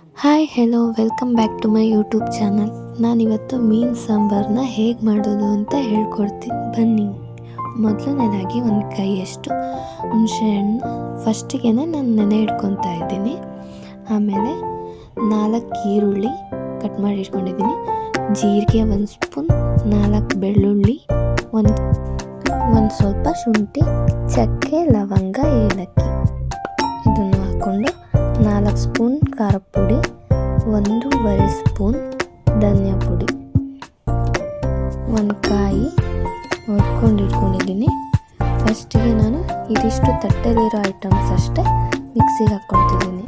Hi hello welcome back to my YouTube channel ನಾನಿವತ್ತು ಮೀನು ಸಾಂಬಾರನ್ನ ಹೇಗೆ ಮಾಡೋದು ಅಂತ ಹೇಳ್ಕೊಡ್ತೀನಿ. ಬನ್ನಿ. ಮೊದಲನೇದಾಗಿ ಒಂದು ಕೈಯಷ್ಟು ಹುಣಸೆಹಣ್ಣು ಫಸ್ಟಿಗೆ ನಾನು ನೆನೆ ಇಟ್ಕೊತಾ ಇದ್ದೀನಿ. ಆಮೇಲೆ ನಾಲ್ಕು ಈರುಳ್ಳಿ ಕಟ್ ಮಾಡಿ ಇಟ್ಕೊಂಡಿದ್ದೀನಿ. ಜೀರಿಗೆ ಒಂದು ಸ್ಪೂನ್, ನಾಲ್ಕು ಬೆಳ್ಳುಳ್ಳಿ, ಒಂದು ಒಂದು ಸ್ವಲ್ಪ ಶುಂಠಿ, ಚಕ್ಕೆ, ಲವಂಗ, ಏಲಕ್ಕಿ. ಇದನ್ನು ನಾಲ್ಕು ಸ್ಪೂನ್ ಖಾರದ ಪುಡಿ, ಒಂದೂವರೆ ಸ್ಪೂನ್ ಧನಿಯಾ ಪುಡಿ. ಒಂದು ಕಾಯಿ ಹುರ್ಕೊಂಡು ಇಟ್ಕೊಂಡಿದ್ದೀನಿ. ಫಸ್ಟಿಗೆ ನಾನು ಇದಿಷ್ಟು ತಟ್ಟೆಲಿರೋ ಐಟಮ್ಸ್ ಅಷ್ಟೇ ಮಿಕ್ಸಿಗೆ ಹಾಕ್ಕೊತಿದ್ದೀನಿ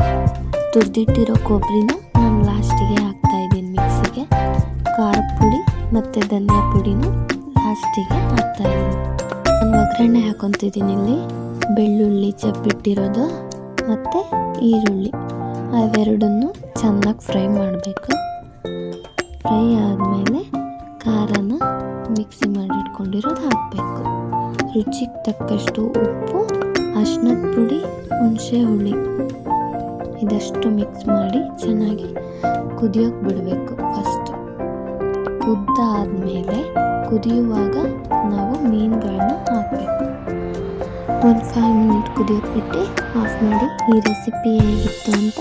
ತುರಿದಿಟ್ಟಿರೋ ಕೊಬ್ಬರಿನ ನಾನು ಲಾಸ್ಟಿಗೆ ಹಾಕ್ತಾ ಇದ್ದೀನಿ ಮಿಕ್ಸಿಗೆ. ಖಾರದ ಪುಡಿ ಮತ್ತು ಧನಿಯಾ ಪುಡಿನೂ ಲಾಸ್ಟಿಗೆ ಹಾಕ್ತಾಯಿದ್ದೀನಿ ನಾನು ಒಗ್ಗರಣೆ ಹಾಕ್ಕೊತಿದ್ದೀನಿ ಇಲ್ಲಿ. ಬೆಳ್ಳುಳ್ಳಿ, ಚಪ್ಪಿಟ್ಟಿರೋದು ಮತ್ತು ಈರುಳ್ಳಿ. ಅವೆರಡನ್ನು ಚೆನ್ನಾಗಿ ಫ್ರೈ ಮಾಡಬೇಕು. ಫ್ರೈ ಆದಮೇಲೆ ಖಾರನ ಮಿಕ್ಸಿ ಮಾಡಿಟ್ಕೊಂಡಿರೋದು ಹಾಕಬೇಕು. ರುಚಿಗೆ ತಕ್ಕಷ್ಟು ಉಪ್ಪು ಅಶ್ನದ ಪುಡಿ, ಹುಣಸೆ ಹುಳಿ ಇದಷ್ಟು ಮಿಕ್ಸ್ ಮಾಡಿ ಚೆನ್ನಾಗಿ ಕುದಿಯೋಕೆ ಬಿಡಬೇಕು ಫಸ್ಟ್ ಕುದ್ದಾದಮೇಲೆ ಕುದಿಯುವಾಗ ನಾವು ಮೀನುಗಳನ್ನ ಹಾಕಬೇಕು. ಒಂದು ಫೈವ್ ಮಿನಿಟ್ ಕುದಿಯೋಕೆ ಬಿಟ್ಟು ಆಫ್ ಮಾಡಿ. ಈ ರೆಸಿಪಿ ಹೇಗಿತ್ತು ಅಂತ